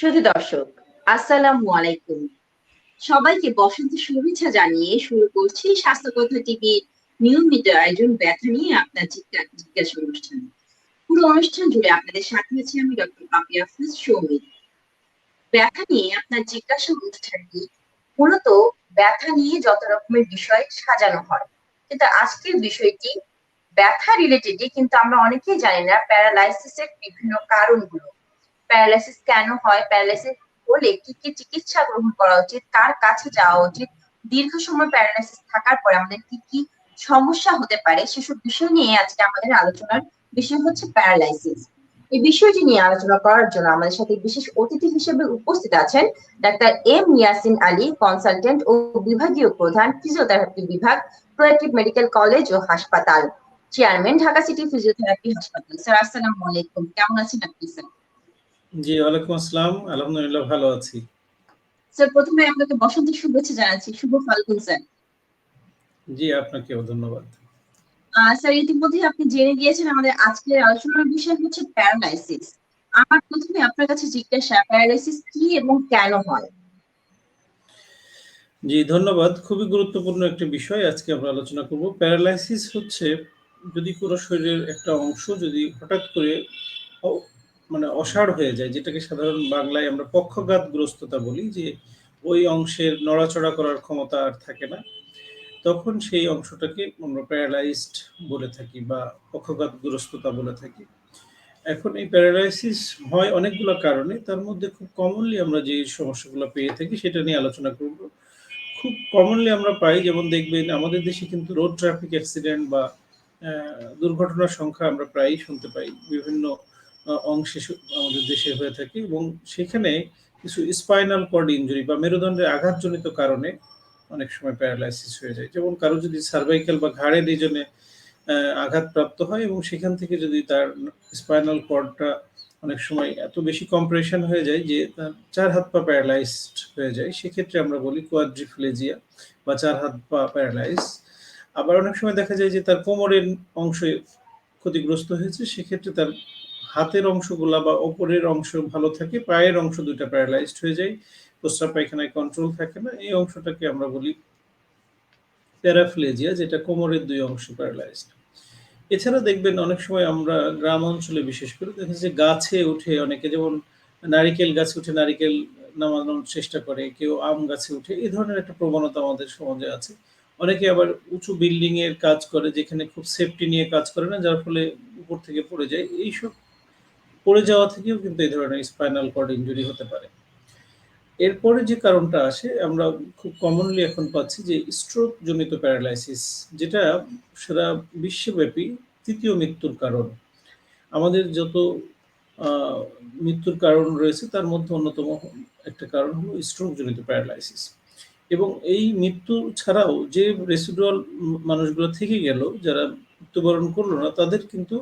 শুধু দর্শক, আসসালামু আলাইকুম। সবাইকে বসন্ত শুভেচ্ছা জানিয়ে শুরু করছি স্বাস্থ্যকথা টিভির নিয়মিত আয়োজন ব্যথা নিয়ে আপনার জিজ্ঞাসা অনুষ্ঠান। পুরো অনুষ্ঠান জুড়ে আপনাদের সাথে আছি আমি ডক্টর পাপিয়া ফিজ সৌমিক ব্যথা নিয়ে আপনার জিজ্ঞাসা অনুষ্ঠানটি মূলত ব্যথা নিয়ে যত রকমের বিষয় সাজানো হয়। কিন্তু আজকের বিষয়টি ব্যথা রিলেটেডই কিন্তু আমরা অনেকেই জানি না প্যারালাইসিসের বিভিন্ন কারণগুলো। প্যারালাইসিস কেন হয়? প্যারালাইসিস হলে কি কি চিকিৎসা গ্রহণ করা উচিত? কার কাছে যাওয়া উচিত? দীর্ঘ সময় প্যারালাইসিস থাকার পরে আমাদের কি কি সমস্যা হতে পারে? সেসব বিষয় নিয়ে আজকে আমাদের আলোচনার বিষয় হচ্ছে প্যারালাইসিস। এই বিষয়টি নিয়ে আলোচনা করার জন্য আমাদের সাথে বিশেষ অতিথি হিসেবে উপস্থিত আছেন doctor M Yasin Ali consultant ও বিভাগীয় প্রধান ফিজিওথেরাপি বিভাগ প্রোয়েক্টিভ মেডিকেল কলেজ ও হাসপাতাল চেয়ারম্যান ঢাকা সিটি ফিজিওথেরাপি হাসপাতাল। স্যার আসসালামু আলাইকুম। কেমন আছেন আপনি স্যার জি ওয়ালাইকুম আসসালাম। আলহামদুলিল্লাহ ভালো আছি। স্যার প্রথমে আপনাকে বসন্ত শুভেচ্ছা জানাচ্ছি শুভ ফাল্গুন স্যার। জি আপনাকেও ধন্যবাদ। স্যার ইতিমধ্যে আপনি জেনে গিয়েছেন আমাদের আজকের আলোচনার বিষয় হচ্ছে প্যারালাইসিস। আমার প্রথমে আপনার কাছে জিজ্ঞাসা প্যারালাইসিস কি এবং কেন হয়? জি ধন্যবাদ। খুবই গুরুত্বপূর্ণ একটি বিষয় আজকে আমরা আলোচনা করব। প্যারালাইসিস হচ্ছে যদি কোনো শরীরের একটা অংশ যদি হঠাৎ করে মানে অসাড় হয়ে যায়, যেটাকে সাধারণ বাংলায় আমরা পক্ষঘাতগ্রস্ততা বলি, যে ওই অংশের নড়াচড়া করার ক্ষমতা আর থাকে না। তখন সেই অংশটাকে আমরা প্যারালাইজড বলে থাকি বা পক্ষঘাতগ্রস্ততা বলে থাকি। এখন এই প্যারালাইসিস হয় অনেকগুলো কারণে, তার মধ্যে খুব কমনলি আমরা যে সমস্যাগুলো পেয়ে থাকি সেটা নিয়ে আলোচনা করব। খুব কমনলি আমরা পাই, যেমন দেখবেন আমাদের দেশে কিন্তু রোড ট্রাফিক অ্যাক্সিডেন্ট বা দুর্ঘটনার সংখ্যা আমরা প্রায়ই শুনতে পাই। বিভিন্ন অংশে আমাদের দেশে হয়ে থাকে এবং সেখানে কিছু স্পাইনাল কর্ড ইনজুরি বা মেরুদণ্ডের আঘাতজনিত কারণে অনেক সময় প্যারালাইসিস হয়ে যায়। যেমন কারও যদি সার্ভাইকাল বা ঘাড়ের রিজনে আঘাতপ্রাপ্ত হয় এবং সেখান থেকে যদি তার স্পাইনাল কর্ডটা অনেক সময় এত বেশি কম্প্রেশন হয়ে যায় যে তার চার হাত পা প্যারালাইজড হয়ে যায়, সেক্ষেত্রে আমরা বলি কোয়াড্রিফ্লেজিয়া বা চার হাত পা প্যারালাইজ আবার অনেক সময় দেখা যায় যে তার কোমরের অংশে ক্ষতিগ্রস্ত হয়েছে, সেক্ষেত্রে তার হাতের অংশগুলা বা ওপরের অংশ ভালো থাকে, পায়ের অংশ দুইটা প্যারালাইজড হয়ে যায়, প্রস্রাব পায়খানায় কন্ট্রোল থাকে না, এই অংশটাকে আমরা বলি প্যারাফ্লেজিয়া যেটা কোমরের দুই অংশ প্যারালাইজড এছাড়া দেখবেন অনেক সময় আমরা গ্রাম অঞ্চলে বিশেষ করে দেখা যায় যে গাছে উঠে অনেকে, যেমন নারিকেল গাছে উঠে নারিকেল নামানোর চেষ্টা করে, কেউ আম গাছে উঠে, এই ধরনের একটা প্রবণতা আমাদের সমাজে আছে। অনেকে আবার উঁচু বিল্ডিং এর কাজ করে, যেখানে খুব সেফটি নিয়ে কাজ করে না, যার ফলে উপর থেকে পড়ে যায়, এইসব পড়ে যাওয়া থেকেও কিন্তু এই ধরনের স্পাইনাল কর্ড ইঞ্জুরি হতে পারে। এরপরে যে কারণটা আসে, আমরা খুব কমনলি এখন পাচ্ছি যে স্ট্রোক জনিত প্যারালাইসিস যেটা সারা বিশ্বব্যাপী তৃতীয় মৃত্যুর কারণ। আমাদের যত মৃত্যুর কারণ রয়েছে, তার মধ্যে অন্যতম একটা কারণ হলো স্ট্রোক জনিত প্যারালাইসিস এবং এই মৃত্যু ছাড়াও যে রেসিডুয়াল মানুষগুলো থেকে গেল, যারা মৃত্যুবরণ করল না, তাদের কিন্তু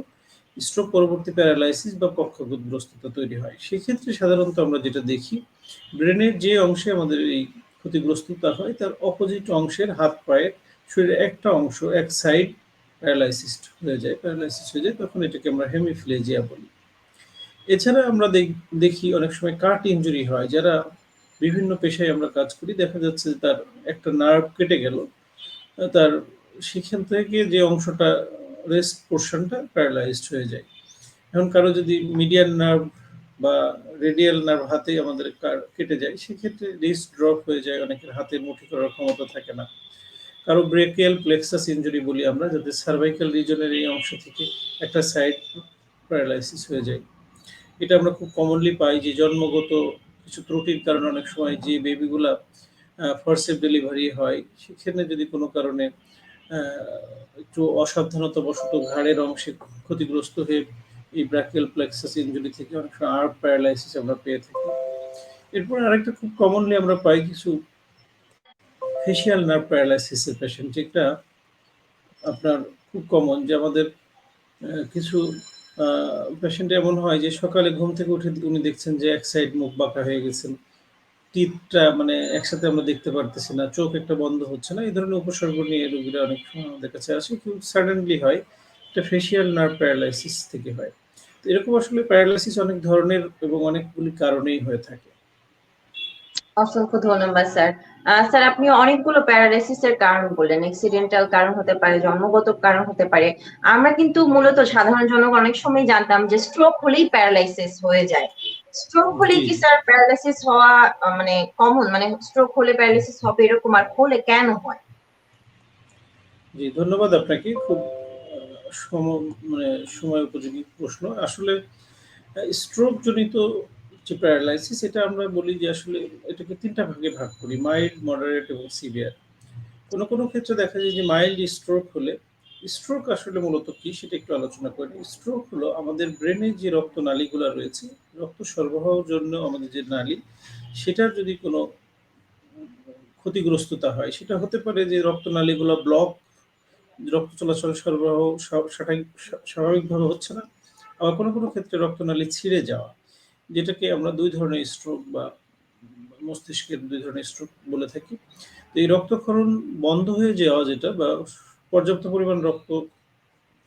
স্ট্রোক পরবর্তী প্যারালাইসিস বা পক্ষাঘাতগ্রস্ততা তৈরি হয়। সেক্ষেত্রে সাধারণত আমরা যেটা দেখি, ব্রেনের যে অংশে আমাদের এই ক্ষতিগ্রস্ততা হয়, তার অপোজিট অংশের হাত পায়ের শরীরের একটা অংশ, এক সাইড প্যারালাইসিস হয়ে যায়। প্যারালাইসিস হয়ে যায়, তখন এটাকে আমরা হেমিফ্লেজিয়া বলি। এছাড়া আমরা দেখ- অনেক সময় কাট ইঞ্জুরি হয়, যারা বিভিন্ন পেশায় আমরা কাজ করি, দেখা যাচ্ছে তার একটা নার্ভ কেটে গেল, তার সেখান থেকে যে অংশটা রেস্ট পোর্শনটা প্যারালাইজড হয়ে যায়। এখন কারও যদি মিডিয়ান নার্ভ বা রেডিয়াল নার্ভ হাতে আমাদের কেটে যায়, সেক্ষেত্রে রিস্ক ড্রপ হয়ে যায়, অনেকের হাতে মুঠি করার ক্ষমতা থাকে না। কারও ব্রেকিয়াল প্লেক্সাস ইঞ্জুরি বলি আমরা, যাতে সার্ভাইকাল রিজনের এই অংশ থেকে একটা সাইড প্যারালাইসিস হয়ে যায়। এটা আমরা খুব কমনলি পাই যে জন্মগত কিছু ত্রুটির কারণে অনেক সময় যে বেবিগুলা ফার্স্ট ডেলিভারি হয়, সেখানে যদি কোনো কারণে একটু অসাবধানতা বশত ঘাড়ের অংশে ক্ষতিগ্রস্ত হয়ে এই ব্র্যাকিয়াল প্লেক্সাস ইনজুরি থেকে অনেক সময় আর্ট প্যারালাইসিস আমরা পেয়ে থাকি। এরপর আরেকটা খুব কমনলি আমরা পাই কিছু ফেসিয়াল নার্ভ প্যারালাইসিসের পেশেন্ট যেটা আপনার খুব কমন যে আমাদের কিছু পেশেন্ট এমন হয় যে সকালে ঘুম থেকে উঠে উনি দেখছেন যে এক সাইড মুখ বাঁকা হয়ে গেছেন। টিথটা মানে একসাথে আমরা দেখতে পারতেছি না চোখ একটা বন্ধ হচ্ছে না এই ধরনের উপসর্গ নিয়ে রোগীরা অনেক আমাদের কাছে আসে খুব সাডেনলি হয় এটা ফেসিয়াল নার্ভ প্যারালাইসিস থেকে হয় তো এরকম আসলে প্যারালাইসিস অনেক ধরনের এবং অনেকগুলি কারণেই হয়ে থাকে। অসংখ্য ধন্যবাদ স্যার। স্যার আপনি অনেকগুলো প্যারালাইসিস এর কারণ বললেন। অ্যাক্সিডেন্টাল কারণ হতে পারে, জন্মগত কারণ হতে পারে। আমরা কিন্তু মূলত সাধারণ জনগণ অনেক সময় জানতাম যে স্ট্রোক হলেই প্যারালাইসিস হয়ে যায়। স্ট্রোক হলেই জি। কি স্যার প্যারালাইসিস হওয়া মানে কমন? মানে স্ট্রোক হলে প্যারালাইসিস হবে এরকম আর হলে কেন হয়? জি, ধন্যবাদ আপনাকে। খুব সম মানে সময় উপযোগী প্রশ্ন। আসলে স্ট্রোক জনিত যে প্যারালাইসিস এটা আমরা বলি যে আসলে এটাকে তিনটা ভাগে ভাগ করি। মাইল্ড, মডারেট এবং সিভিয়ার। কোনো কোনো ক্ষেত্রে দেখা যায় যে মাইল্ড স্ট্রোক হলে স্ট্রোক আসলে মূলত কি সেটা একটু আলোচনা করি। স্ট্রোক হলো আমাদের ব্রেনে যে রক্তনালীগুলা রয়েছে, রক্ত সরবরাহের জন্য আমাদের যে নালী সেটার যদি কোনো ক্ষতিগ্রস্ততা হয় সেটা হতে পারে যে রক্তনালীগুলা ব্লক, রক্ত চলাচল সরবরাহ স্বাভাবিকভাবে হচ্ছে না। আবার কোনো কোনো ক্ষেত্রে রক্তনালী ছিঁড়ে যাওয়া। যেটাকে আমরা দুই ধরনের স্ট্রোক বা মস্তিষ্কের দুই ধরনের স্ট্রোক বলে থাকি। তো এই রক্তক্ষরণ বন্ধ হয়ে যাওয়া যেটা বা পর্যাপ্ত পরিমাণ রক্ত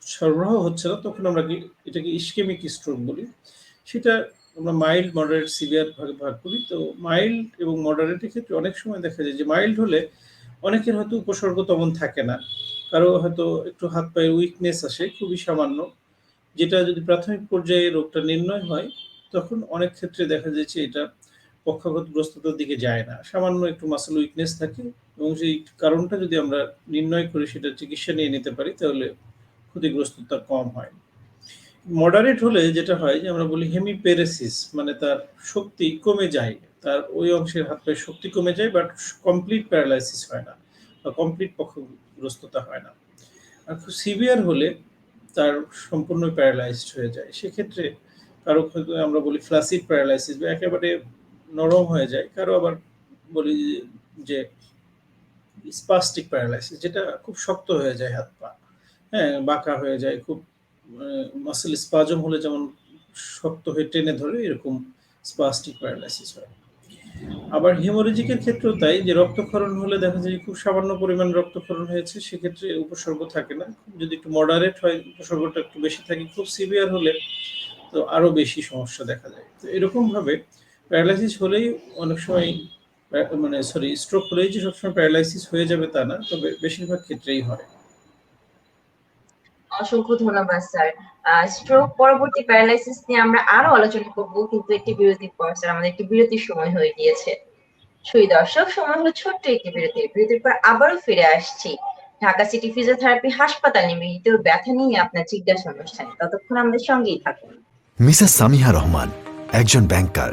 সরবরাহ হচ্ছে না তখন আমরা এটাকে ইস্কেমিক স্ট্রোক বলি। সেটা আমরা মাইল্ড, মডারেট, সিভিয়ার ভাগে ভাগ করি। তো মাইল্ড এবং মডারেটের ক্ষেত্রে অনেক সময় দেখা যায় যে মাইল্ড হলে অনেকের হয়তো উপসর্গ তেমন থাকে না। কারও হয়তো একটু হাত পায়ের উইকনেস আসে খুবই সামান্য। যেটা যদি প্রাথমিক পর্যায়ে রোগটা নির্ণয় হয় তখন অনেক ক্ষেত্রে দেখা যাচ্ছে এটা পক্ষাঘাতগ্রস্ততার দিকে যায় না। সামান্য একটু মাসল উইকনেস থাকে এবং সেই কারণটা যদি আমরা নির্ণয় করে সেটার চিকিৎসা নিয়ে নিতে পারি, তাহলে ক্ষতিগ্রস্ততা কম হয়। মডারেট হলে যেটা হয় যে আমরা বলি হেমিপ্যারেসিস মানে তার শক্তি কমে যায়। তার ওই অংশের হাত পায়ের শক্তি কমে যায় বাট কমপ্লিট প্যারালাইসিস হয় না বা কমপ্লিট পক্ষগ্রস্ততা হয় না। আর খুব সিভিয়ার হলে তার সম্পূর্ণ প্যারালাইজড হয়ে যায়। সেক্ষেত্রে কারও আমরা বলি ফ্লাসিড প্যারালাইসিস বা একেবারে নরম হয়ে যায়। কারও আবার বলি যে স্পাস্টিক প্যারালাইসিস যেটা খুব শক্ত হয়ে যায় হাত-পা। হ্যাঁ? বাঁকা হয়ে যায়। খুব মাসল স্পাজম হলে যেমন শক্ত হয়ে টেনে ধরে, এরকম স্পাস্টিক প্যারালাইসিস হয়। আবার হেমোরেজিক এর ক্ষেত্রেও তাই যে রক্তক্ষরণ হলে দেখা যায় খুব সামান্য পরিমাণ রক্তক্ষরণ হয়েছে, সেক্ষেত্রে উপসর্গ থাকে না। যদি একটু মডারেট হয়, উপসর্গটা একটু বেশি থাকে। খুব সিভিয়ার হলে তো আরও বেশি সমস্যা দেখা যায়। তো এরকমভাবে প্যারালাইসিস হলেই অনেক সময় মানে সরি স্ট্রোক হলেই যে সবসময় প্যারালাইসিস হয়ে যাবে তা না। তবে বেশিরভাগ ক্ষেত্রেই হয়। অসংখ্য ধন্যবাদ স্যার। স্ট্রোক পরবর্তী প্যারালাইসিস নিয়ে আমরা আরও আলোচনা করব কিন্তু একটি বিরতির পর স্যার আমাদের একটি বিরতির সময় হয়ে গিয়েছে। সুধী দর্শক সময় হলো ছোট্ট একটি বিরতির। বিরতির পর আবারও ফিরে আসছি। ঢাকা সিটি ফিজিওথেরাপি হাসপাতাল নিবেদিত ব্যথা নিয়ে আপনার জিজ্ঞাসা অনুষ্ঠানে। ততক্ষণ আমাদের সঙ্গেই থাকুন। মিসেস সামিহা রহমান একজন ব্যাংকার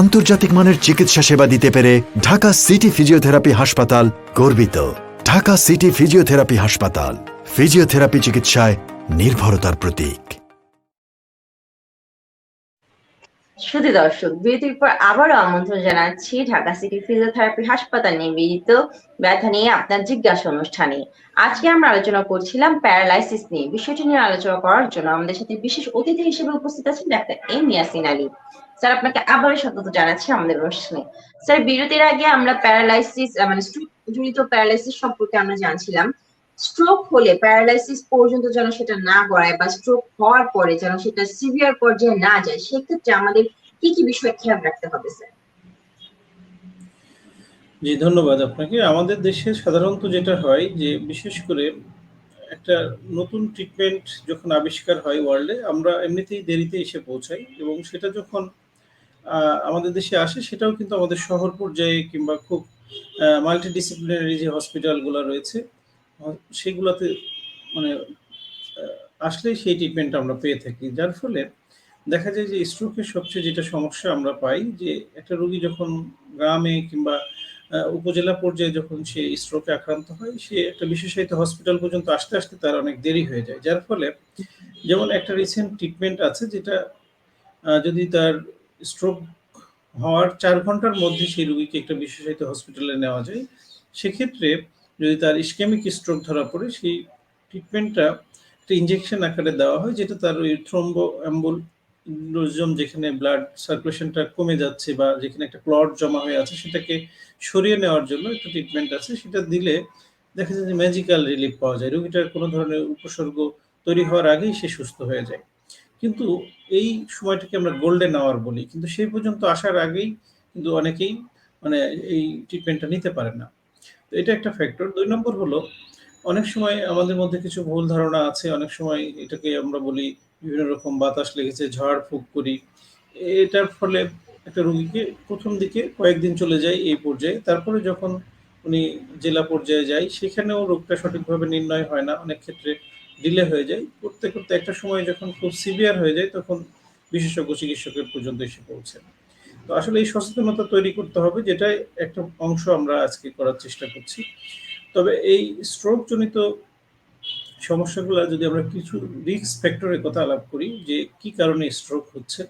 আন্তর্জাতিক মানের চিকিৎসা সেবা দিতে পেরে ঢাকা সিটি ফিজিওথেরাপি হাসপাতাল গর্বিত। ঢাকা সিটি ফিজিওথেরাপি হাসপাতাল, ফিজিওথেরাপি চিকিৎসায় নির্ভরতার প্রতীক। সুধী দর্শক, বিরতির পর আবারও আমন্ত্রণ জানাচ্ছি ঢাকা সিটি ফিজিওথেরাপি হাসপাতাল নিবেদিত ব্যথা নিয়ে আপনার জিজ্ঞাসা অনুষ্ঠানে। আজকে আমরা আলোচনা করছিলাম প্যারালাইসিস নিয়ে। বিষয়টি নিয়ে আলোচনা করার জন্য আমাদের সাথে বিশেষ অতিথি হিসেবে উপস্থিত আছেন doctor M Yasin Ali. Sir, আপনাকে আবারও স্বাগত জানাচ্ছি আমাদের অনুষ্ঠানে। স্যার, বিরতির আগে আমরা প্যারালাইসিস মানে স্ট্রোক জনিত প্যারালাইসিস সম্পর্কে আমরা জানছিলাম। স্ট্রোক হলে প্যারালাইসিস পর্যন্ত যেন সেটা না গড়ায় বা স্ট্রোক হওয়ার পরে যেন সেটা সিভিয়ার পর্যায়ে না যায়, সেক্ষেত্রে আমাদের কি কি বিষয় খেয়াল রাখতে হবে, স্যার? জি, ধন্যবাদ আপনাকে। আমাদের দেশে সাধারণত যেটা হয় যে, বিশেষ করে একটা নতুন ট্রিটমেন্ট যখন আবিষ্কার হয় ওয়ার্ল্ডে আমরা এমনিতেই দেরিতে এসে পৌঁছাই এবং সেটা যখন আমাদের দেশে আসে সেটাও কিন্তু আমাদের শহর পর্যায়ে কিংবা খুব মাল্টিডিসিপ্লিনারি যে হসপিটালগুলা রয়েছে সেগুলাতে মানে আ আসলেই সেই ট্রিটমেন্টটা আমরা পেয়ে থাকি। যার ফলে দেখা যায় যে স্ট্রোকের সবচেয়ে যেটা সমস্যা আমরা পাই যে একটা রোগী যখন গ্রামে কিংবা উপজেলা পর্যায়ে যখন সে স্ট্রোকে আক্রান্ত হয়, সে একটা বিশেষায়িত হসপিটাল পর্যন্ত আসতে, আসতে তার অনেক দেরি হয়ে যায়। যার ফলে যেমন একটা রিসেন্ট ট্রিটমেন্ট আছে যেটা যদি তার স্ট্রোক হওয়ার চার ঘণ্টার মধ্যে সেই রুগীকে একটা বিশেষায়িত হসপিটালে নেওয়া যায়। সেক্ষেত্রে যদি তার ইসকেমিক স্ট্রোক ধরা পড়ে, সেই ট্রিটমেন্টটা একটা ইঞ্জেকশন আকারে দেওয়া হয়, যেটা তার ওই থ্রম্বো এম্বোলিজম যেখানে ব্লাড সার্কুলেশনটা কমে যাচ্ছে বা যেখানে একটা ক্লট জমা হয়ে আছে, সেটাকে সরিয়ে নেওয়ার জন্য একটা ট্রিটমেন্ট আছে। সেটা দিলে দেখা যায় যে ম্যাজিক্যাল রিলিফ পাওয়া যায়। রোগীটার কোনো ধরনের উপসর্গ তৈরি হওয়ার আগেই সে সুস্থ হয়ে যায়। কিন্তু এই সময়টাকে আমরা গোল্ডেন আওয়ার বলি। কিন্তু সেই পর্যন্ত আসার আগেই কিন্তু অনেকেই মানে এই ট্রিটমেন্টটা নিতে পারে না। তো এটা একটা ফ্যাক্টর। দুই নম্বর হলো অনেক সময় আমাদের মধ্যে কিছু ভুল ধারণা আছে। অনেক সময় এটাকে আমরা বলি বিভিন্ন রকম বাতাস লেগেছে, ঝাড়-ফুঁক করি। এটার ফলে একটা রুগীকে প্রথম দিকে কয়েকদিন চলে যায় এই পর্যায়ে। তারপরে যখন উনি জেলা পর্যায়ে যায় সেখানেও রোগটা সঠিকভাবে নির্ণয় হয় না। অনেক ক্ষেত্রে ডিলে হয়ে যায়। করতে, করতে একটা সময় যখন খুব সিভিয়ার হয়ে যায় তখন বিশেষজ্ঞ চিকিৎসকের পর্যন্ত এসে পৌঁছায়। তো আসলে এই সচেতনতা তৈরি করতে হবে যেটাই একটা অংশ আমরা আজকে করার চেষ্টা করছি। তবে এই স্ট্রোক জনিত সমস্যাগুলা যদি আমরা কিছু রিস্ক ফ্যাক্টরের কথা আলাপ করি যে কি কারণে স্ট্রোক হচ্ছে।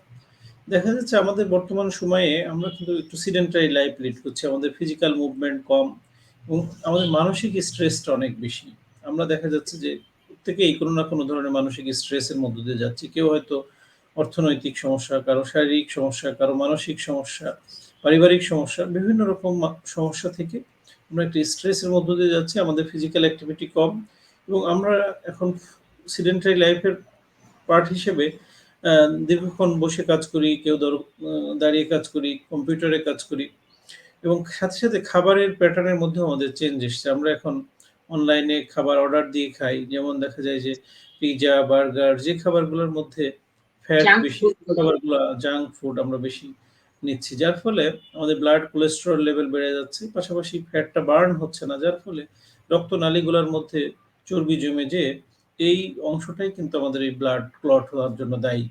দেখা যাচ্ছে আমাদের বর্তমান সময়ে আমরা কিন্তু একটু সিডেন্টারি লাইফ লিড করছি। আমাদের ফিজিক্যাল মুভমেন্ট কম এবং আমাদের মানসিক স্ট্রেসটা অনেক বেশি। আমরা দেখা যাচ্ছে যে প্রত্যেকেই কোনো না কোনো ধরনের মানসিক স্ট্রেসের মধ্য দিয়ে যাচ্ছি। কেউ হয়তো অর্থনৈতিক সমস্যা, কারও শারীরিক সমস্যা, কারও মানসিক সমস্যা, পারিবারিক সমস্যা, বিভিন্ন রকম সমস্যা থেকে আমরা একটা স্ট্রেসের মধ্য দিয়ে যাচ্ছি। আমাদের ফিজিক্যাল অ্যাক্টিভিটি কম এবং আমরা এখন সেডেন্টারি লাইফের পার্ট হিসেবে দীর্ঘক্ষণ বসে কাজ করি, কেউ ধরো দাঁড়িয়ে কাজ করি, কম্পিউটারে কাজ করি এবং সাথে, সাথে খাবারের প্যাটার্ন এর মধ্যেও আমাদের চেঞ্জ এসছে। আমরা এখন অনলাইনে খাবার অর্ডার দিয়ে খাই। যেমন দেখা যায় যে পিজ্জা, বার্গার যে খাবারগুলোর মধ্যে ফ্যাট বেশি ফুডগুলো। জাঙ্ক ফুড আমরা বেশি নিচ্ছি। যার ফলে আমাদের ব্লাড কোলেস্টেরল লেভেল বেড়ে যাচ্ছে। পাশাপাশি ফ্যাটটা বার্ন হচ্ছে না। যার ফলে রক্তনালীগুলার মধ্যে চর্বি জমে যেয়ে এই অংশটাই কিন্তু আমাদের এই ব্লাড ক্লট হওয়ার জন্য দায়ী।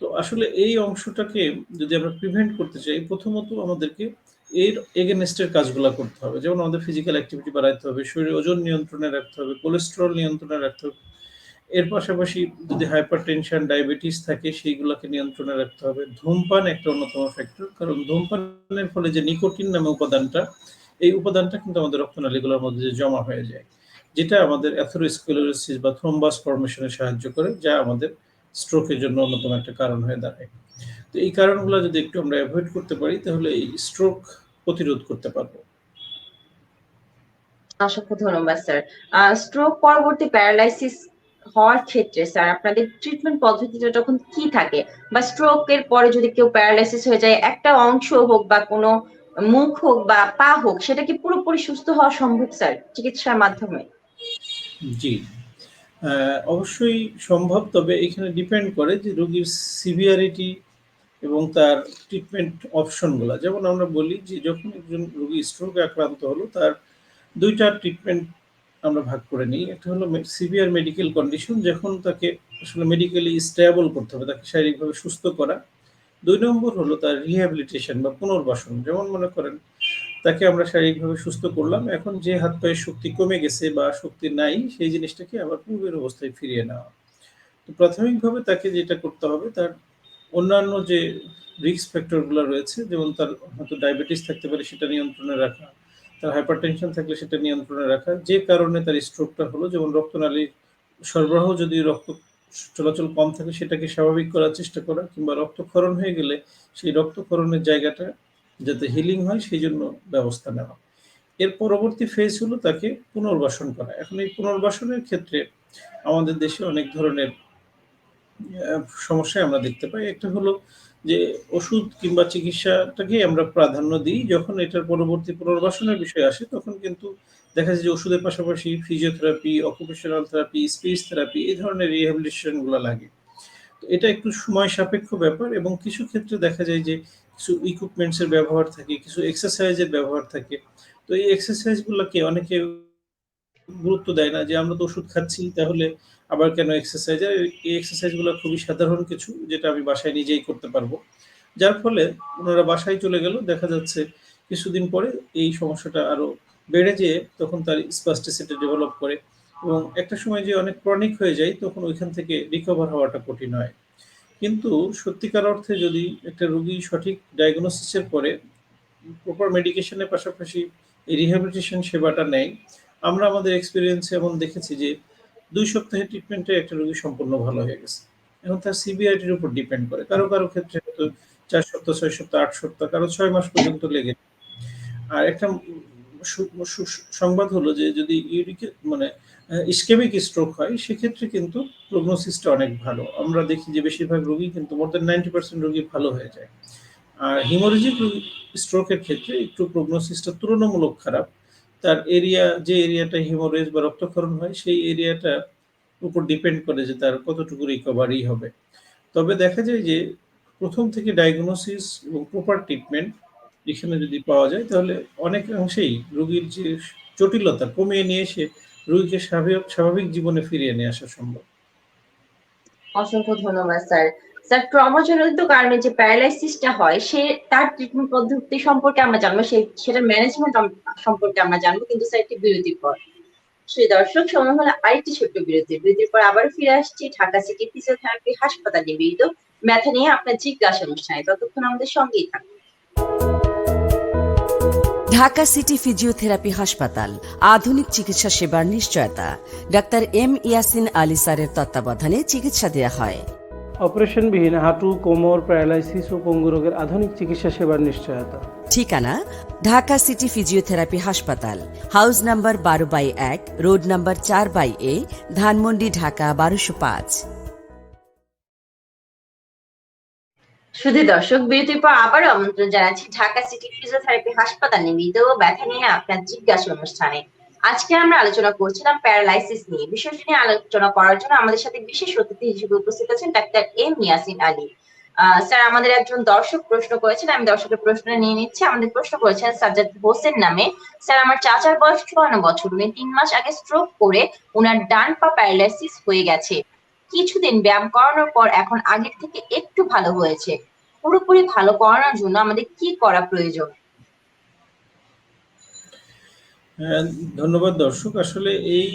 তো আসলে এই অংশটাকে যদি আমরা প্রিভেন্ট করতে চাই প্রথমত আমাদেরকে এর এগেইনস্ট এর কাজগুলা করতে হবে। যেমন আমাদের ফিজিক্যাল অ্যাক্টিভিটি বাড়াইতে হবে, শরীরের ওজন নিয়ন্ত্রণে রাখতে হবে, কোলেস্টেরল নিয়ন্ত্রণে রাখতে হবে। এর পাশাপাশি যদি হাইপারটেনশন, ডায়াবেটিস থাকে সেইগুলাকে নিয়ন্ত্রণে রাখতে হবে। ধূমপান একটা অন্যতম ফ্যাক্টর। কারণ ধূমপানের ফলে যে নিকোটিন নামে উপাদানটা, এই উপাদানটা কিন্তু আমাদের রক্তনালীগুলোর মধ্যে জমা হয়ে যায়। যেটা আমাদের অ্যাথেরোস্ক্লেরোসিস বা থ্রম্বাস ফরমেশন সাহায্য করে যা আমাদের স্ট্রোকের জন্য অন্যতম একটা কারণ হয়ে দাঁড়ায়। তো এই কারণগুলো যদি একটু আমরা অ্যাভয়েড করতে পারি তাহলে এই স্ট্রোক প্রতিরোধ করতে পারব অসংখ্য ধন্যবাদ স্যার। স্ট্রোক পরবর্তী প্যারালাইসিস হওয়ার ক্ষেত্রে স্যার আপনাদের ট্রিটমেন্ট পদ্ধতিটা তখন কি থাকে? বা স্ট্রোক এর পরে যদি কেউ প্যারালাইসিস হয়ে যায় একটা অংশ হোক বা কোনো মুখ হোক বা পা হোক সেটা কি পুরোপুরি সুস্থ হওয়া সম্ভব স্যার চিকিৎসার মাধ্যমে? জি। অবশ্যই সম্ভব। তবে এখানে ডিপেন্ড করে যে রোগীর সিভিয়ারিটি এবং তার ট্রিটমেন্ট অপশনগুলো যেমন আমরা বলি যে যখন একজন রোগী স্ট্রোকে আক্রান্ত হলো তার দুইটা ট্রিটমেন্ট আমরা ভাগ করে নিই। একটা হলো সিভিয়ার মেডিকেল কন্ডিশন যখন তাকে আসলে মেডিকেলি স্টেবল করতে হবে, তাকে শারীরিকভাবে সুস্থ করা। দুই নম্বর হলো তার রিহ্যাবিলিটেশন বা পুনর্বাসন। যেমন মনে করেন তাকে আমরা শারীরিকভাবে সুস্থ করলাম। এখন যে হাত পায়ের শক্তি কমে গেছে বা শক্তি নাই সেই জিনিসটাকে আবার পূর্বের অবস্থায় ফিরিয়ে নেওয়া। তো প্রাথমিকভাবে তাকে যেটা করতে হবে তার অন্যান্য যে রিস্ক ফ্যাক্টরগুলা রয়েছে যেমন তার হয়তো ডায়াবেটিস থাকতে পারে সেটা নিয়ন্ত্রণে রাখা, তার হাইপারটেনশন থাকলে সেটা নিয়ন্ত্রণে রাখা। যে কারণে তার স্ট্রোকটা হলো যেমন রক্তনালীর সরবরাহ যদি রক্ত চলাচল কম থাকে সেটাকে স্বাভাবিক করার চেষ্টা করা কিংবা রক্তক্ষরণ হয়ে গেলে সেই রক্তক্ষরণের জায়গাটা যাতে হিলিং হয় সেই জন্য ব্যবস্থা নেওয়া। এর পরবর্তী ফেজ হলো তাকে পুনর্বাসন করা। এখন এই পুনর্বাসনের ক্ষেত্রে আমাদের দেশে অনেক ধরনের অ্যা সমস্যাই আমরা দেখতে পাই। একটা হলো যে ওষুধ কিংবা চিকিৎসাটাকেই আমরা প্রাধান্য দিই। যখন এটার পরবর্তী পুনর্বাসনের বিষয় আসে তখন কিন্তু দেখা যায় যে ওষুধের পাশাপাশি physiotherapy, occupational therapy, speech therapy এই ধরনের রিহ্যাবিলিটেশনগুলা লাগে। এটা একটু সময় সাপেক্ষ ব্যাপার এবং কিছু ক্ষেত্রে দেখা যায় যে কিছু ইকুইপমেন্টস এর ব্যবহার থাকে, কিছু এক্সারসাইজের ব্যবহার থাকে। তো এই এক্সারসাইজ গুলাকে অনেকে গুরুত্ব দেয় না যে আমরা তো ওষুধ খাচ্ছি তাহলে আবার কেন এক্সারসাইজ? আর এই এক্সারসাইজগুলো খুবই সাধারণ কিছু যেটা আমি বাসায় নিজেই করতে পারব। যার ফলে ওনারা বাসায় চলে গেল। দেখা যাচ্ছে কিছুদিন পরে এই সমস্যাটা আরও বেড়ে যেয়ে তখন তার স্পাস্টিসিটি ডেভেলপ করে এবং একটা সময় যে অনেক ক্রনিক হয়ে যায় তখন ওইখান থেকে রিকভার হওয়াটা কঠিন হয়। কিন্তু সত্যিকার অর্থে যদি একটা রোগী সঠিক ডায়াগনোসিস এর পরে প্রপার মেডিকেশনের পাশাপাশি এই রিহ্যাবিলিটেশন সেবাটা নেয়, আমরা আমাদের এক্সপেরিয়েন্স এমন দেখেছি যে দুই সপ্তাহের ট্রিটমেন্টে একটা রোগী সম্পূর্ণ ভালো হয়ে গেছে। এখন তার সিবিআইটির উপর ডিপেন্ড করে। কারও, কারও ক্ষেত্রে হয়তো চার সপ্তাহ, ছয় সপ্তাহ, আট সপ্তাহ, কারও ছয় মাস পর্যন্ত লেগে আর একটা সংবাদ হলো যে যদি ইউরিক মানে ইসকেমিক স্ট্রোক হয় সেক্ষেত্রে কিন্তু প্রগনোসিসটা অনেক ভালো। আমরা দেখি যে বেশিরভাগ রোগী কিন্তু মোর দ্যান 90% রোগী ভালো হয়ে যায়। আর হেমোরেজিক স্ট্রোকের ক্ষেত্রে একটু প্রগনোসিসটা তুলনামূলক খারাপ। তার এরিয়া যে এরিয়াটা হিমোরেজ বা রক্তক্ষরণ হয়, সেই এরিয়াটার উপর ডিপেন্ড করে যে তার কতটুকু রিকভারি হবে। তবে দেখা যায় যে প্রথম থেকে ডায়াগনোসিস এবং প্রপার ট্রিটমেন্ট এখানে যদি পাওয়া যায়, তাহলে অনেকাংশেই রোগীর যে জটিলতা কমিয়ে নিয়ে এসে রোগীকে স্বাভাবিক স্বাভাবিক জীবনে ফিরিয়ে নিয়ে আসা সম্ভব। অসংখ্য ধন্যবাদ, স্যার। স্যার ট্রমাজনিত কারণে যে প্যারালাইসিসটা হয়, সে তার ট্রিটমেন্ট পদ্ধতি সম্পর্কে আমরা জানব। সে সেটার ম্যানেজমেন্ট সম্পর্কে আমরা জানব, কিন্তু স্যার একটি বিরতির পর। প্রিয় দর্শক, সময় হলো আরেকটি ছোট্ট বিরতি। বিরতির পর আবারও ফিরে আসছি, ঢাকা সিটি ফিজিওথেরাপি হাসপাতাল নিবেদিত ব্যথা নিয়ে আপনার জিজ্ঞাসা অনুষ্ঠানে। ততক্ষণ আমাদের সঙ্গেই থাকুন। ঢাকা সিটি ফিজিওথেরাপি হাসপাতাল, আধুনিক চিকিৎসা সেবার নিশ্চয়তা ডাক্তার এম ইয়াসিন আলী স্যারের তত্ত্বাবধানে চিকিৎসা দেওয়া হয় অপারেশনবিহীন হাঁটু কোমর প্যারালাইসিস ও পঙ্গু রোগের আধুনিক চিকিৎসা সেবার নিশ্চয়তা। ঠিকানা? ঢাকা সিটি ফিজিওথেরাপি হাসপাতাল হাউস নাম্বার বারো বাই এক রোড নাম্বার চার বাই এ ধানমন্ডি ঢাকা বারোশো পাঁচ। শুধু দর্শক বিরতির পর আবারও আমন্ত্রণ জানাচ্ছি ঢাকা সিটি ফিজিওথেরাপি হাসপাতাল নিবেদিত ব্যথা নিয়ে আপনার জিজ্ঞাসা অনুষ্ঠানে। আজকে আমরা আলোচনা করছিলাম প্যারালাইসিস নিয়ে। বিষয়টি নিয়ে আলোচনা করার জন্য আমাদের সাথে বিশেষ অতিথি হিসেবে উপস্থিত আছেন doctor M Yasin Ali. Sir, আমাদের একজন দর্শক প্রশ্ন করেছেন। আমি দর্শকের প্রশ্ন নিয়ে নিচ্ছি। আমাদের প্রশ্ন করেছেন সাজ্জাদ হোসেন নামে। স্যার, আমার চাচার বয়স ৫৪ বছর। উনি তিন মাস আগে স্ট্রোক করে উনার ডান পা প্যারালাইসিস হয়ে গেছে। কিছুদিন ব্যায়াম করানোর পর এখন আগের থেকে একটু ভালো হয়েছে। পুরোপুরি ভালো করানোর জন্য আমাদের কি করা প্রয়োজন? হ্যাঁ, ধন্যবাদ দর্শক। আসলে এই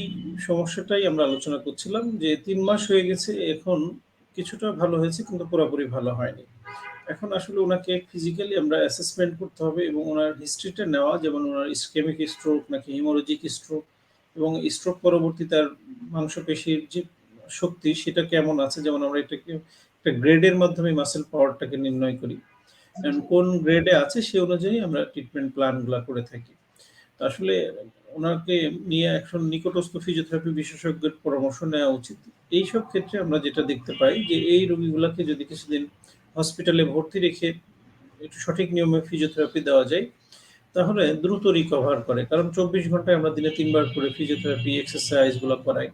সমস্যাটাই আমরা আলোচনা করছিলাম যে তিন মাস হয়ে গেছে এখন কিছুটা ভালো হয়েছে কিন্তু পুরোপুরি ভালো হয়নি। এখন আসলে ওনাকে ফিজিক্যালি আমরা অ্যাসেসমেন্ট করতে হবে এবং ওনার হিস্ট্রিটা নেওয়া যেমন ওনার ইসকেমিক স্ট্রোক নাকি হেমোরেজিক স্ট্রোক এবং স্ট্রোক পরবর্তী তার মাংসপেশির যে শক্তি সেটা কেমন আছে যেমন আমরা এটাকে একটা গ্রেডের মাধ্যমে মাসেল পাওয়ারটাকে নির্ণয় করি। কোন গ্রেডে আছে সে অনুযায়ী আমরা ট্রিটমেন্ট প্ল্যানগুলো করে থাকি। আসলে ওনাকে নিয়ে এখন নিকটস্থ ফিজিওথেরাপি বিশেষজ্ঞের পরামর্শ নেওয়া উচিত। এইসব ক্ষেত্রে আমরা যেটা দেখতে পাই যে এই রোগীগুলাকে যদি কিছুদিন হসপিটালে ভর্তি রেখে একটু সঠিক নিয়মে ফিজিওথেরাপি দেওয়া যায়, তাহলে দ্রুত রিকভার করে। কারণ ২৪ ঘন্টায় আমরা দিনে তিনবার করে ফিজিওথেরাপি এক্সারসাইজগুলা করাই।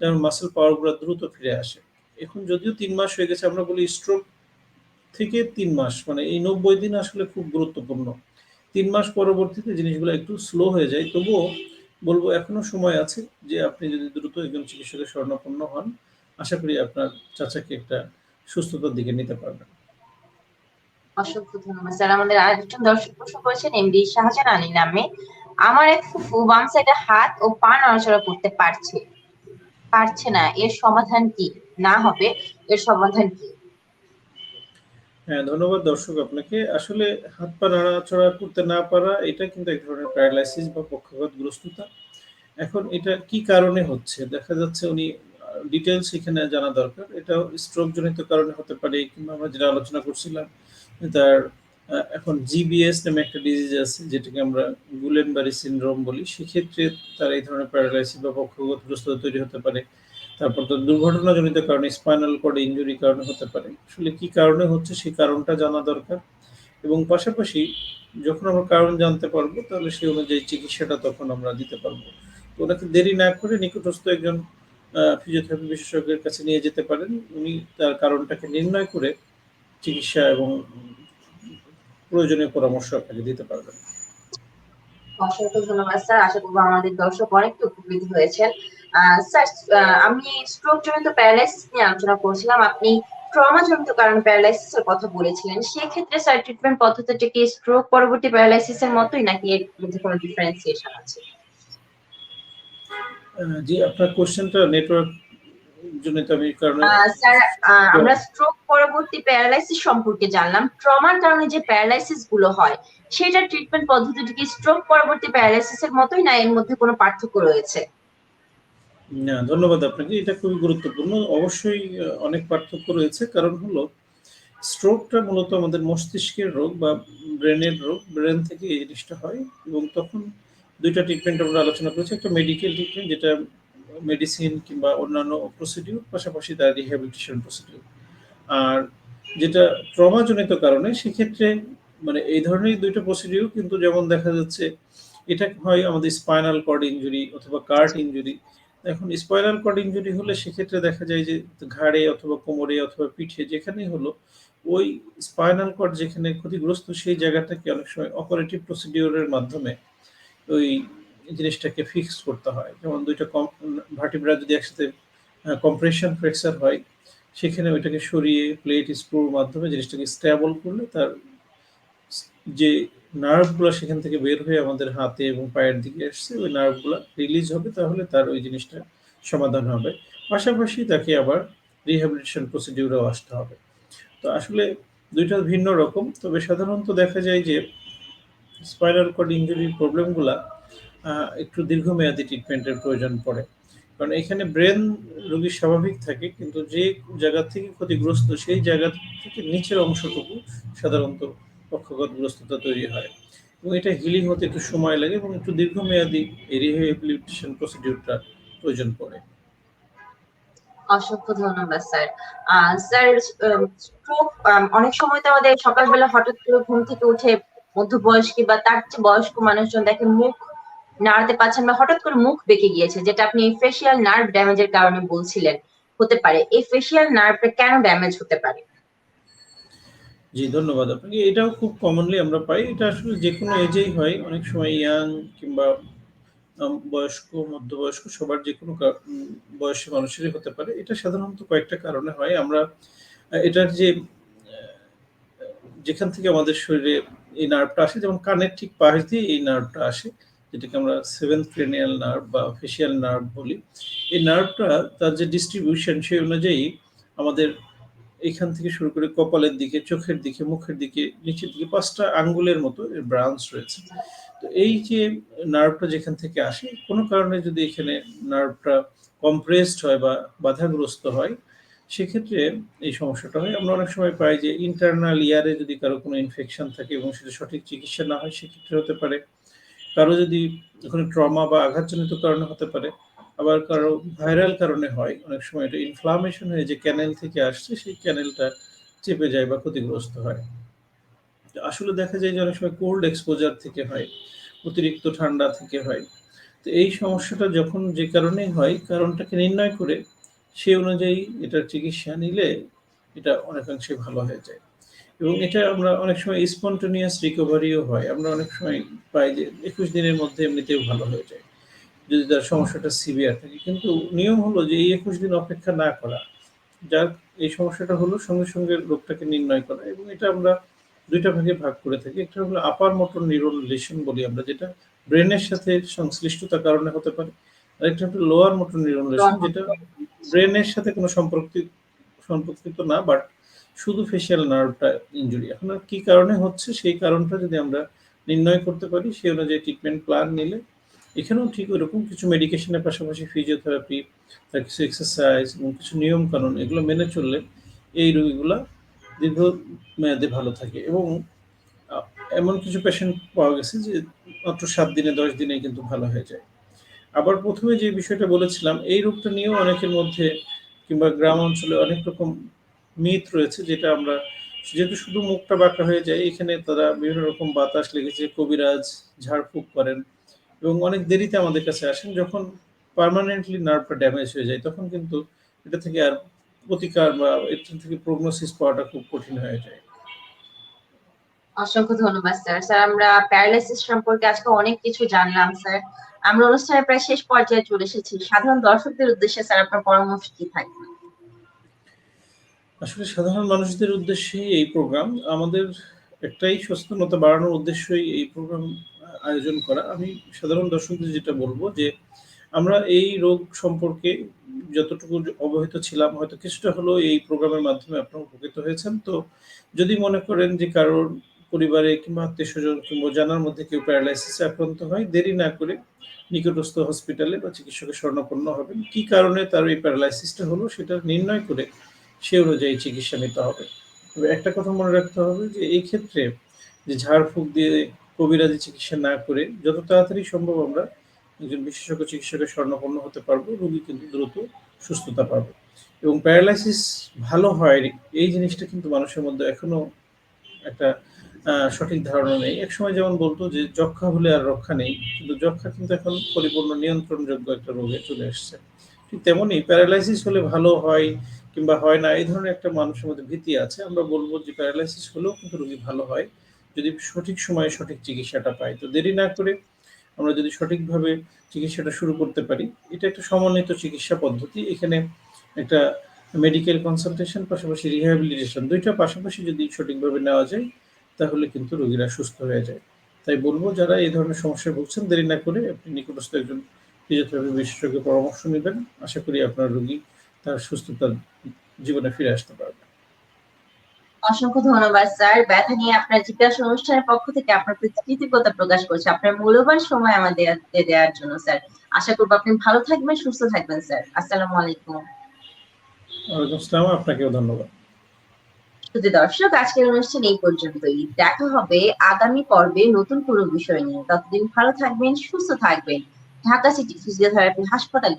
যেমন মাসেল পাওয়ারগুলো দ্রুত ফিরে আসে। এখন যদিও তিন মাস হয়ে গেছে, আমরা বলি স্ট্রোক থেকে তিন মাস মানে এই ৯০ দিন আসলে খুব গুরুত্বপূর্ণ। ৩ মাস পরবর্তীতে জিনিসগুলো একটু স্লো হয়ে যায়। তবুও বলব এখনও সময় আছে যে আপনি যদি দ্রুত একজন চিকিৎসকের শরণাপন্ন হন, আশা করি আপনার চাচাকে একটা সুস্থতার দিকে নিতে পারবেন। অসংখ্য ধন্যবাদ স্যার। আমাদের আরেকজন দর্শক প্রশ্ন করেছেন এমডি শাহজাহান আলী নামে। আমার এক ফুফু বাম সাইডে হাত ও পা নড়াচড়া করতে পারছে পারছে না। এর সমাধান কি? না হবে এর সমাধান কি? হ্যাঁ, ধন্যবাদ দর্শক আপনাকে। আসলে হাত পা নাড়াচড়া করতে না পারা এটা কিন্তু এক ধরনের প্যারালাইসিস বা পক্ষাঘাতগ্রস্ততা। এখন এটা কি কারণে হচ্ছে? দেখা যাচ্ছে উনি ডিটেলস এখানে জানা দরকার। এটা স্ট্রোক জনিত কারণে হতে পারে কিংবা আমরা যেটা আলোচনা করছিলাম তার এখন জিবিএস নামে একটা ডিজিজ আছে যেটাকে আমরা গুলেন গুলেনবারি সিনড্রোম বলি। সেক্ষেত্রে তার এই ধরনের প্যারালাইসিস বা পক্ষাঘাতগ্রস্ততা তৈরি হতে পারে। তারপর তার দুর্ঘটনাজনিত কারণে স্পাইনাল কর্ড ইনজুরি কারণে হতে পারে। আসলে কি কারণে হচ্ছে সেই কারণটা জানা দরকার। এবং পাশাপাশি যখন আমরা কারণ জানতে পারব, তাহলে সেই অনুযায়ী চিকিৎসাটা তখন আমরা দিতে পারব। তো ওনাকে দেরি না করে নিকটস্থ একজন ফিজিওথেরাপি বিশেষজ্ঞের কাছে নিয়ে যেতে পারেন। উনি তার কারণটাকে নির্ণয় করে চিকিৎসা এবং প্রয়োজনীয় পরামর্শ আপনাকে দিতে পারবেন। অসংখ্য ধন্যবাদ, স্যার। আশা করব আমাদের দর্শক অনেকটা উপকৃত হয়েছেন। স্যার আমি স্ট্রোক জনিত প্যারালাইসিস নিয়ে আলোচনা করছিলাম। আপনি ট্রমা জনিত কারণে প্যারালাইসিস এর কথা বলেছিলেন। সেক্ষেত্রে স্যার ট্রিটমেন্ট পদ্ধতিটা কি স্ট্রোক পরবর্তী প্যারালাইসিস এর মতোই নাকি এর মধ্যে কোনো ডিফারেন্সিয়েশন আছে? জি আপনার কোশ্চেনটা নেটওয়ার্ক জনিত আমি কারণে স্যার আমরা স্ট্রোক পরবর্তী প্যারালাইসিস সম্পর্কে জানলাম। ট্রমার কারণে যে প্যারালাইসিসগুলো হয় সেটা ট্রিটমেন্ট পদ্ধতিটা কি স্ট্রোক পরবর্তী প্যারালাইসিস এর মতোই না এর মধ্যে কোনো পার্থক্য রয়েছে? না, ধন্যবাদ আপনাকে। এটা খুবই গুরুত্বপূর্ণ। অবশ্যই অনেক পার্থক্য রয়েছে। কারণ হলো স্ট্রোকটা মূলত আমাদের মস্তিষ্কের রোগ বা ব্রেনের রোগ, ব্রেন থেকে এই জিনিসটা হয়। এবং তখন দুইটা ট্রিটমেন্ট আমরা আলোচনা করেছি। একটা মেডিকেল ট্রিটমেন্ট যেটা মেডিসিন কিংবা অন্যান্য প্রসিডিউর পাশাপাশি তার রিহ্যাবিলিটেশন প্রসিডিউর আর যেটা ট্রমাজনিত কারণে, সেক্ষেত্রে মানে এই ধরনের দুইটা প্রসিডিউর কিন্তু যেমন দেখা যাচ্ছে, এটা হয় আমাদের স্পাইনাল কর্ড ইঞ্জুরি অথবা কার্ট ইনজুরি এখন স্পাইনাল কর্ড ইনজুরি হলে সেক্ষেত্রে দেখা যায় যে ঘাড়ে অথবা কোমরে অথবা পিঠে যেখানেই হলো, ওই স্পাইনাল কর্ড যেখানে ক্ষতিগ্রস্ত সেই জায়গাটাকে অনেক সময় অপারেটিভ প্রসিডিওরের মাধ্যমে ওই জিনিসটাকে ফিক্স করতে হয়। যেমন দুইটা কম ভার্টিব্রা যদি একসাথে কম্প্রেশন ফ্র্যাকচার হয়, সেখানে ওইটাকে সরিয়ে প্লেট স্ক্রুর মাধ্যমে জিনিসটাকে স্ট্যাবল করলে তার যে নার্ভগুলো সেখান থেকে বের হয়ে আমাদের হাতে এবং পায়ের দিকে আসছে ওই নার্ভগুলো রিলিজ হবে তাহলে তার ওই জিনিসটা সমাধান হবে। পাশাপাশি তাকে আবার রিহ্যাবিলিটেশন প্রসিডিউরেও আসতে হবে। তো আসলে দুইটা ভিন্ন রকম। তবে সাধারণত দেখা যায় যে স্পাইনাল কর্ড ইঞ্জুরির প্রবলেমগুলা একটু দীর্ঘমেয়াদী ট্রিটমেন্টের প্রয়োজন পড়ে। কারণ এখানে ব্রেন রোগী স্বাভাবিক থাকে, কিন্তু যে জায়গা থেকে ক্ষতিগ্রস্ত সেই জায়গা থেকে নিচের অংশটুকু সাধারণত পক্ষাঘাতগ্রস্ততা তৈরি হয় এবং এটা হিলিং হতে একটু সময় লাগে এবং একটু দীর্ঘমেয়াদী এই রিহ্যাবিলিটেশন প্রসিডিউরটা প্রয়োজন পড়ে। অসংখ্য ধন্যবাদ, স্যার। স্যার স্ট্রোক অনেক সময় তো আমাদের সকালবেলা হঠাৎ করে ঘুম থেকে উঠে মধ্যবয়স্ক বা তার চেয়ে বয়স্ক মানুষজন দেখে মুখ নাড়াতে পারছেন বা হঠাৎ করে মুখ বেঁকে গিয়েছে, যেটা আপনি ফেসিয়াল নার্ভ ড্যামেজের কারণে বলছিলেন। হতে পারে। এই ফেসিয়াল নার্ভটা কেন ড্যামেজ হতে পারে? জি, ধন্যবাদ আপনাকে। এটাও খুব কমনলি আমরা পাই। এটা আসলে যে কোনো এজেই হয়। অনেক সময় ইয়াং কিংবা বয়স্ক, মধ্যবয়স্ক সবার যে কোনো বয়সী মানুষেরই হতে পারে। এটা সাধারণত কয়েকটা কারণে হয়। আমরা এটার যে যেখান থেকে আমাদের শরীরে এই নার্ভটা আসে, যেমন কানের ঠিক পাশ দিয়ে এই নার্ভটা আসে, যেটাকে আমরা সেভেন্থ ক্রেনিয়াল নার্ভ বা ফেসিয়াল নার্ভ বলি। এই নার্ভটা তার যে ডিস্ট্রিবিউশন সেই অনুযায়ী আমাদের এখান থেকে শুরু করে কপালের দিকে, চোখের দিকে, মুখের দিকে, নিচের দিকে পাঁচটা আঙ্গুলের মতো এর ব্রাঞ্চ রয়েছে। তো এই যে নার্ভটা যেখান থেকে আসে, কোনো কারণে যদি এখানে নার্ভটা কম্প্রেসড হয় বা বাধাগ্রস্ত হয়, সেক্ষেত্রে এই সমস্যাটা হয়। আমরা অনেক সময় পাই যে ইন্টারনাল ইয়ারে যদি কারও কোনো ইনফেকশন থাকে এবং সেটা সঠিক চিকিৎসা না হয়, সেক্ষেত্রে হতে পারে। কারও যদি ওখানে ট্রমা বা আঘাতজনিত কারণে হতে পারে আবার কারও ভাইরাল কারণে হয়, অনেক সময় এটা ইনফ্লামেশন হয়ে যে ক্যানেল থেকে আসছে, সেই ক্যানেলটা চেপে যায় বা ক্ষতিগ্রস্ত হয়। আসলে দেখা যায় যে অনেক সময় কোল্ড এক্সপোজার থেকে হয়, অতিরিক্ত ঠান্ডা থেকে হয়। তো এই সমস্যাটা যখন যে কারণেই হয়, কারণটাকে নির্ণয় করে সেই অনুযায়ী এটার চিকিৎসা নিলে এটা অনেকাংশে ভালো হয়ে যায়। এবং এটা আমরা অনেক সময় স্পন্টেনিয়াস রিকভারিও হয়। আমরা অনেক সময় পাই যে একুশ দিনের মধ্যে এমনিতেও ভালো হয়ে যায়। যদি তার সমস্যাটা সিভিয়ার থাকে। কিন্তু নিয়ম হলো যে এই একুশ দিন অপেক্ষা না করা। যার এই সমস্যাটা হলো সঙ্গে সঙ্গে রোগটাকে নির্ণয় করা এবং এটা আমরা দুইটা ভাগে ভাগ করে থাকি। একটা হলো আপার মোটর নিউরন লেশন বলি আমরা যেটা ব্রেনের সাথে সংশ্লিষ্টতার কারণে হতে পারে। আর একটা হলো লোয়ার মোটর নিউরন লেশন যেটা ব্রেনের সাথে কোনো সম্পর্কিত সম্পর্কিত না বাট শুধু ফেসিয়াল নার্ভটা ইনজুরি এখন আর কি কারণে হচ্ছে সেই কারণটা যদি আমরা নির্ণয় করতে পারি সেই অনুযায়ী ট্রিটমেন্ট প্ল্যান নিলে এখানেও ঠিক ওরকম কিছু মেডিকেশনের পাশাপাশি ফিজিওথেরাপি তার কিছু এক্সারসাইজ এবং কিছু নিয়ম কানুন এগুলো মেনে চললে এই রোগীগুলা দীর্ঘ মেয়াদে ভালো থাকে এবং এমন কিছু পেশেন্ট পাওয়া গেছে যে মাত্র সাত দিনে, দশ দিনে কিন্তু ভালো হয়ে যায়। আবার প্রথমে যে বিষয়টা বলেছিলাম, এই রোগটা নিয়েও অনেকের মধ্যে কিংবা গ্রাম অঞ্চলে অনেক রকম মিথ রয়েছে যেটা আমরা, যেহেতু শুধু মুখটা বাঁকা হয়ে যায়, এখানে তারা বিভিন্ন রকম বাতাস লেগেছে, কবিরাজ, ঝাড়ফুঁক করেন এবং অনেক দেরিতে আমাদের কাছে আসেন। যখন পার্মানেন্টলি নার্ভটা ড্যামেজ হয়ে যায় তখন কিন্তু এটা থেকে আর প্রতিকার বা এটা থেকে প্রগনোসিস পাওয়াটা খুব কঠিন হয়ে যায়। অসংখ্য ধন্যবাদ স্যার। স্যার আমরা প্যারালাইসিস সম্পর্কে আজকে অনেক কিছু জানলাম স্যার। আমরা অনুষ্ঠানের প্রায় শেষ পর্যায়ে চলে এসেছি। সাধারণ দর্শকদের উদ্দেশ্যে স্যার আপনার পরামর্শ কি থাকবে? আসলে সাধারণ মানুষদের উদ্দেশ্যে এই প্রোগ্রাম আমাদের একটাই সচেতনতা বাড়ানোর উদ্দেশ্যই এই প্রোগ্রাম আয়োজন করা, আমি সাধারণ দর্শকদের যেটা বলব যে আমরা এই রোগ সম্পর্কে যতটুকু অবহিত ছিলাম, হয়তো কিছুটা হলেও এই প্রোগ্রামের মাধ্যমে আপনারা উপকৃত হয়েছেন। তো যদি মনে করেন যে কারোর পরিবারে কিংবা আত্মীয় স্বজন কিংবা জানার মধ্যে কেউ প্যারালাইসিসে আক্রান্ত হয়, দেরি না করে নিকটস্থ হসপিটালে বা চিকিৎসকের স্বর্ণপন্ন হবেন। কি কারণে তার এই প্যারালাইসিসটা হলো সেটা নির্ণয় করে সে অনুযায়ী চিকিৎসা নিতে হবে। তবে একটা কথা মনে রাখতে হবে যে এই ক্ষেত্রে যে ঝাড়ফুঁক দিয়ে কবিরাজি চিকিৎসা না করে যত তাড়াতাড়ি সম্ভব আমরা একজন বিশেষজ্ঞ চিকিৎসকের স্বর্ণপন্ন হতে পারব, রোগী কিন্তু দ্রুত সুস্থতা পাবে। এবং প্যারালাইসিস ভালো হয় এই জিনিসটা কিন্তু মানুষের মধ্যে এখনও একটা সঠিক ধারণা নেই। একসময় যেমন বলতো যে যক্ষা হলে আর রক্ষা নেই, কিন্তু যক্ষা কিন্তু এখন পরিপূর্ণ নিয়ন্ত্রণযোগ্য একটা রোগে চলে আসছে ঠিক তেমনই প্যারালাইসিস হলে ভালো হয় কিংবা হয় না, এই ধরনের একটা মানুষের মধ্যে ভীতি আছে। আমরা বলব যে প্যারালাইসিস হলেও কিন্তু রোগী ভালো হয়। যদি সঠিক সময়ে সঠিক চিকিৎসাটা পায় তো দেরি না করে আমরা যদি সঠিকভাবে চিকিৎসাটা শুরু করতে পারি, এটা একটা সমন্বিত চিকিৎসা পদ্ধতি। এখানে একটা মেডিকেল কনসালটেশন পাশাপাশি রিহ্যাবিলিটেশন দুইটা পাশাপাশি যদি সঠিকভাবে নেওয়া যায়, তাহলে কিন্তু রোগীরা সুস্থ হয়ে যায়। তাই বলব, যারা এই ধরনের সমস্যায় ভুগছেন, দেরি না করে আপনি নিকটস্থ একজন ফিজিওথেরাপি বিশেষজ্ঞের পরামর্শ নেবেন। আশা করি আপনার রোগী তার সুস্থতার জীবনে ফিরে আসতে পারবে। অসংখ্য ধন্যবাদ স্যার। ব্যথা নিয়ে আপনার জিজ্ঞাসা অনুষ্ঠানের পক্ষ থেকে আপনার কৃতজ্ঞতা প্রকাশ করছি। আপনার মূল্যবান সময় আমাদের দেওয়ার জন্য স্যার। আশা করব আপনি ভালো থাকবেন সুস্থ থাকবেন স্যার। আসসালামু আলাইকুম। আসসালাম আপনাকেও ধন্যবাদ। দর্শক আজকের অনুষ্ঠান এই পর্যন্তই। দেখা হবে আগামী পর্বে নতুন কোনো বিষয় নিয়ে। ততদিন ভালো থাকবেন সুস্থ থাকবেন। ঢাকা সিটি ফিজিওথেরাপি হাসপাতাল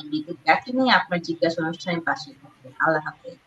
ব্যথা নিয়ে আপনার জিজ্ঞাসা অনুষ্ঠানের পাশে থাকবেন। আল্লাহ হাফেজ।